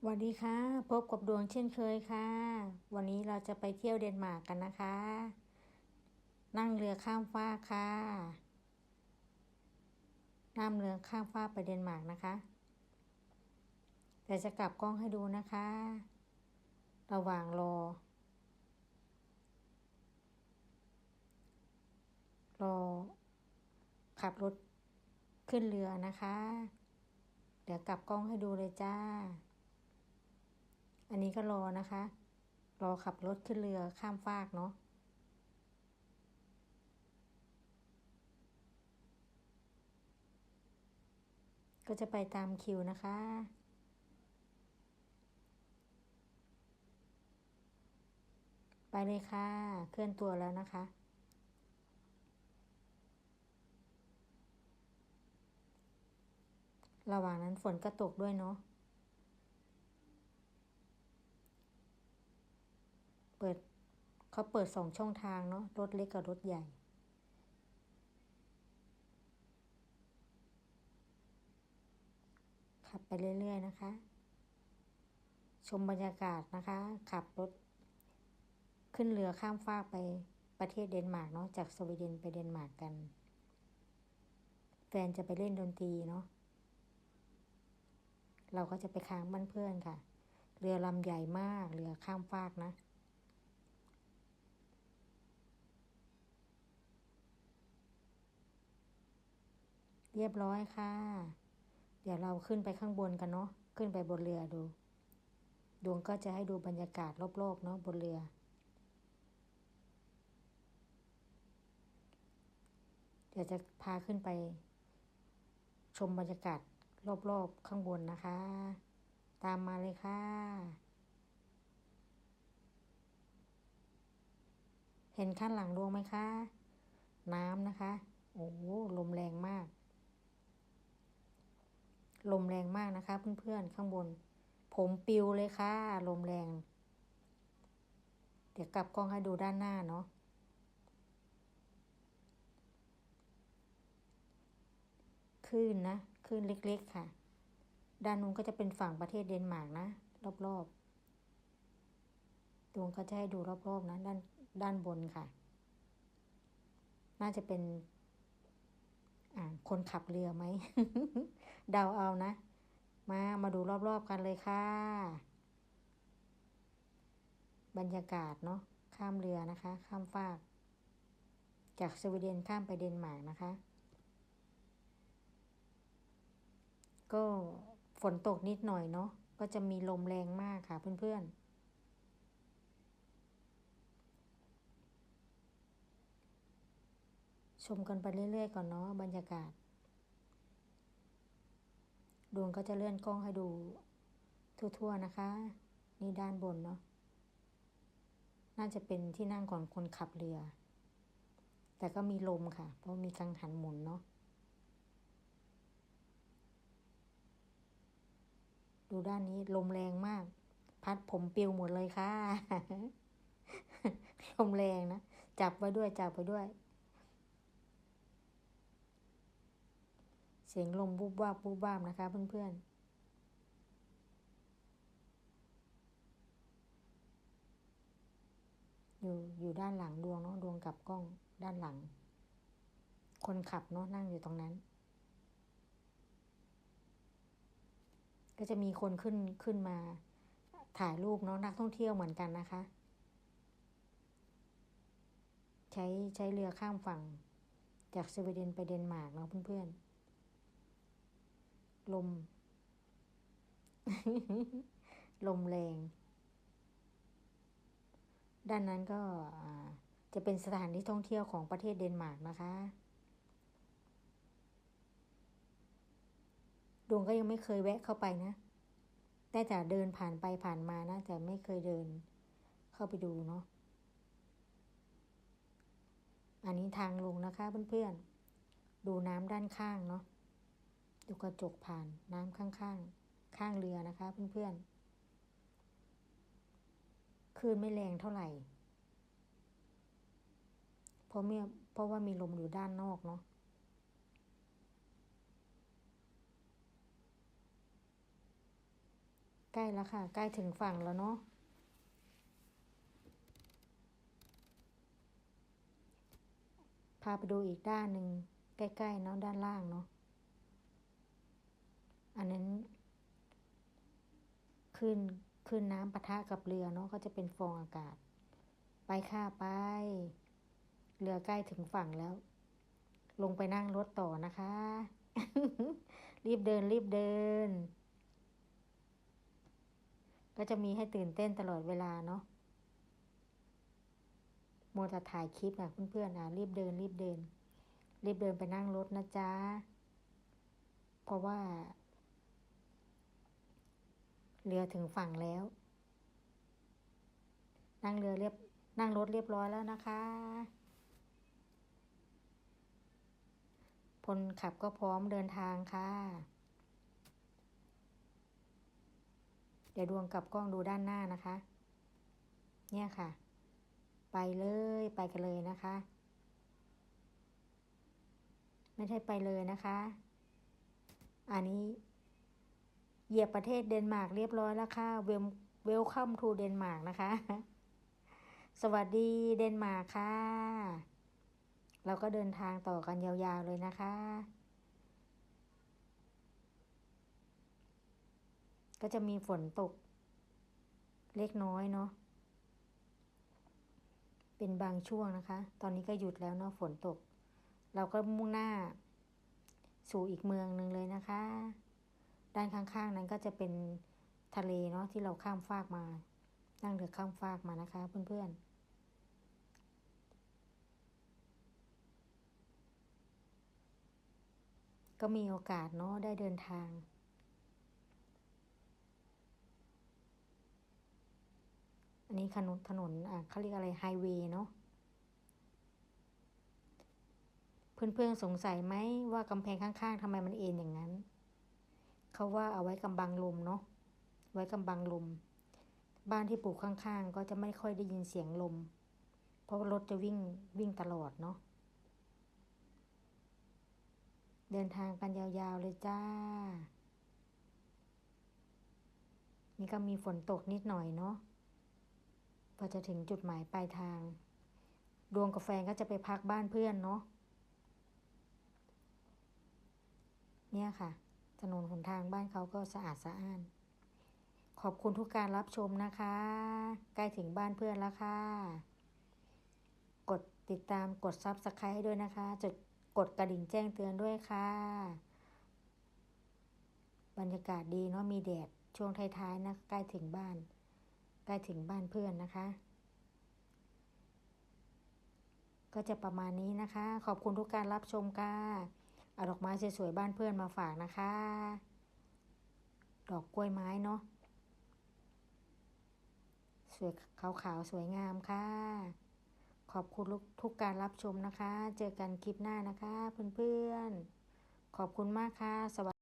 สวัสดีค่ะ พบกับดวงเช่นเคยค่ะ วันนี้เราจะไปเที่ยวเดนมาร์กกันนะคะ นั่งเรือข้ามฟากค่ะนั่งเรือข้ามฟากไปเดนมาร์กนะคะแต่จะกลับกล้องให้ดูนะคะ ระหว่างรอ รอ ขับรถขึ้นเรือนะคะ เดี๋ยวกลับกล้องให้ดูเลยจ้า อันนี้ก็รอนะคะ รอขับรถขึ้นเรือข้ามฟากเนาะก็จะไปตามคิวนะคะ ไปเลยค่ะ เคลื่อนตัวแล้วนะคะ ระหว่างนั้นฝนก็ตกด้วยเนาะ เปิดเขาเปิดสองช่องทางเนาะรถเล็กกับรถใหญ่ ขับไปเรื่อย ๆ นะคะ ชมบรรยากาศนะคะ ขับรถ ขึ้นเรือข้ามฟากไปประเทศเดนมาร์กเนาะจากสวีเดนไปเดนมาร์กกัน แฟนจะไปเล่นดนตรีเนาะเราก็จะไปค้างบ้านเพื่อนค่ะ เรือลำใหญ่มาก เรือข้ามฟากนะ เรียบร้อยค่ะ เดี๋ยวเราขึ้นไปข้างบนกันเนาะ ขึ้นไปบนเรือดู ดวงก็จะให้ดูบรรยากาศรอบๆเนาะบนเรือ เดี๋ยวจะพาขึ้นไป ชมบรรยากาศรอบๆข้างบนนะคะ ตามมาเลยค่ะ เห็นข้างหลังดวงไหมคะ น้ำนะคะ โอ้ลมแรงมาก ลมแรงมากนะคะ เพื่อนๆข้างบน ผมปิวเลยค่ะ ลมแรง เดี๋ยวกลับกล้องให้ดูด้านหน้าเนาะคลื่นนะคลื่นเล็ก ๆ ค่ะ ด้านนู้นก็จะเป็นฝั่งประเทศเดนมาร์กนะ รอบๆดวงก็จะให้ดูรอบๆนะด้านด้านบนค่ะ น่าจะเป็น คนขับเรือไหม เดาเอานะ มา มาดูรอบๆกันเลยค่ะ บรรยากาศเนาะ ข้ามเรือนะคะ ข้ามฟาก จากสวีเดนข้ามไปเดนมาร์กนะคะ ก็ฝนตกนิดหน่อยเนาะ ก็จะมีลมแรงมากค่ะเพื่อนๆ ชมกันไปเรื่อยๆก่อนเนาะบรรยากาศ ดวงก็จะเลื่อนกล้องให้ดู ทั่วๆนะคะ นี่ด้านบนเนาะน่าจะเป็นที่นั่งของคนขับเรือ แต่ก็มีลมค่ะ เพราะมีกังหันหมุนเนาะดูด้านนี้ลมแรงมาก พัดผมปิวหมดเลยค่ะ ลมแรงนะ จับไว้ด้วย จับไว้ด้วย เสียงลมบูบวาบบูบวาบนะคะ เพื่อนๆอยู่อยู่ด้านหลังดวงเนาะดวงกับกล้องด้านหลัง คนขับเนาะนั่งอยู่ตรงนั้น ก็จะมีคนขึ้นขึ้นมา ถ่ายรูปเนาะนักท่องเที่ยวเหมือนกันนะคะ ใช้ใช้เรือข้ามฝั่ง จากสวีเดนไปเดนมาร์กเนาะเพื่อนๆ ลม ลมแรง ด้านนั้นก็จะเป็นสถานที่ท่องเที่ยวของประเทศเดนมาร์กนะคะดวงก็ยังไม่เคยแวะเข้าไปนะ แต่แต่เดินผ่านไปผ่านมานะแต่ไม่เคยเดินเข้าไปดูเนาะ อันนี้ทางลงนะคะเพื่อนๆ ดูน้ำด้านข้างเนาะ ดูกระจกผ่านน้ำข้างๆข้างเรือนะคะ เพื่อนๆคลื่นไม่แรงเท่าไหร่ เพราะเมื่อเพราะว่ามีลมอยู่ด้านนอกเนาะใกล้แล้วค่ะ ใกล้ถึงฝั่งแล้วเนาะพาไปดูอีกด้านหนึ่งใกล้ๆเนาะด้านล่างเนาะ อันนั้น ขึ้นขึ้นน้ำปะทะกับเรือเนาะก็จะเป็นฟองอากาศ ไปค่ะไป เรือใกล้ถึงฝั่งแล้ว ลงไปนั่งรถต่อนะคะ รีบเดินรีบเดิน ก็จะมีให้ตื่นเต้นตลอดเวลาเนาะโมวแต่ถ่ายคลิปอะเพื่อนๆอะรีบเดิน รีบเดิน รีบเดินไปนั่งรถนะจ๊ะ เพราะว่า เรือถึงฝั่งแล้ว นั่งเรือเรียบ นั่งรถเรียบร้อยแล้วนะคะคนขับก็พร้อมเดินทางค่ะ เดี๋ยวดวงกลับกล้องดูด้านหน้านะคะ เนี่ยค่ะ ไปเลยไปกันเลยนะคะ ไม่ใช่ไปเลยนะคะ อันนี้ เหยียบประเทศเดนมาร์กเรียบร้อยแล้วค่ะเวลเวลคัมทูเดนมาร์กนะคะ สวัสดีเดนมาร์กค่ะ เราก็เดินทางต่อกันยาวๆเลยนะคะ ก็จะมีฝนตก เล็กน้อยเนาะเป็นบางช่วงนะคะ ตอนนี้ก็หยุดแล้วเนาะฝนตก เราก็มุ่งหน้าสู่อีกเมืองหนึ่งเลยนะคะ ด้านข้างๆนั้นก็จะเป็นทะเลเนาะที่เราข้ามฟากมา นั่งเรือข้ามฟากมานะคะ เพื่อนๆก็มีโอกาสเนาะได้เดินทาง อันนี้ถนนถนนอะเขาเรียกอะไรไฮเวย์เนาะ เพื่อนๆสงสัยไหมว่ากำแพงข้างๆทำไมมันเอ็นอย่างนั้น เขาว่าเอาไว้กำบังลมเนาะไว้กำบังลม บ้านที่ปลูกข้างๆ ก็จะไม่ค่อยได้ยินเสียงลม เพราะรถจะวิ่งวิ่งตลอดเนาะเดินทางกันยาวๆเลยจ้า นี่ก็มีฝนตกนิดหน่อยเนาะพอจะถึงจุดหมายปลายทาง ดวงกับแฟก็จะไปพักบ้านเพื่อนเนาะเนี่ยค่ะ ถนนหนทางบ้านเขาก็สะอาดสะอ้าน ขอบคุณทุกการรับชมนะคะ ใกล้ถึงบ้านเพื่อนแล้วค่ะ กดติดตามกดซับสไครต์ด้วยนะคะจุดกดกระดิ่งแจ้งเตือนด้วยค่ะ บรรยากาศดีเนาะมีแดดช่วงท้ายๆนะ ใกล้ถึงบ้าน ใกล้ถึงบ้านเพื่อนนะคะก็จะประมาณนี้นะคะ ขอบคุณทุกการรับชมค่ะ เอาดอกไม้สวยๆบ้านเพื่อนมาฝากนะคะ ดอกกล้วยไม้เนาะสวยขาวๆสวยงามค่ะ ขอบคุณทุกการรับชมนะคะ เจอกันคลิปหน้านะคะ เพื่อนๆ ขอบคุณมากค่ะสวัสดี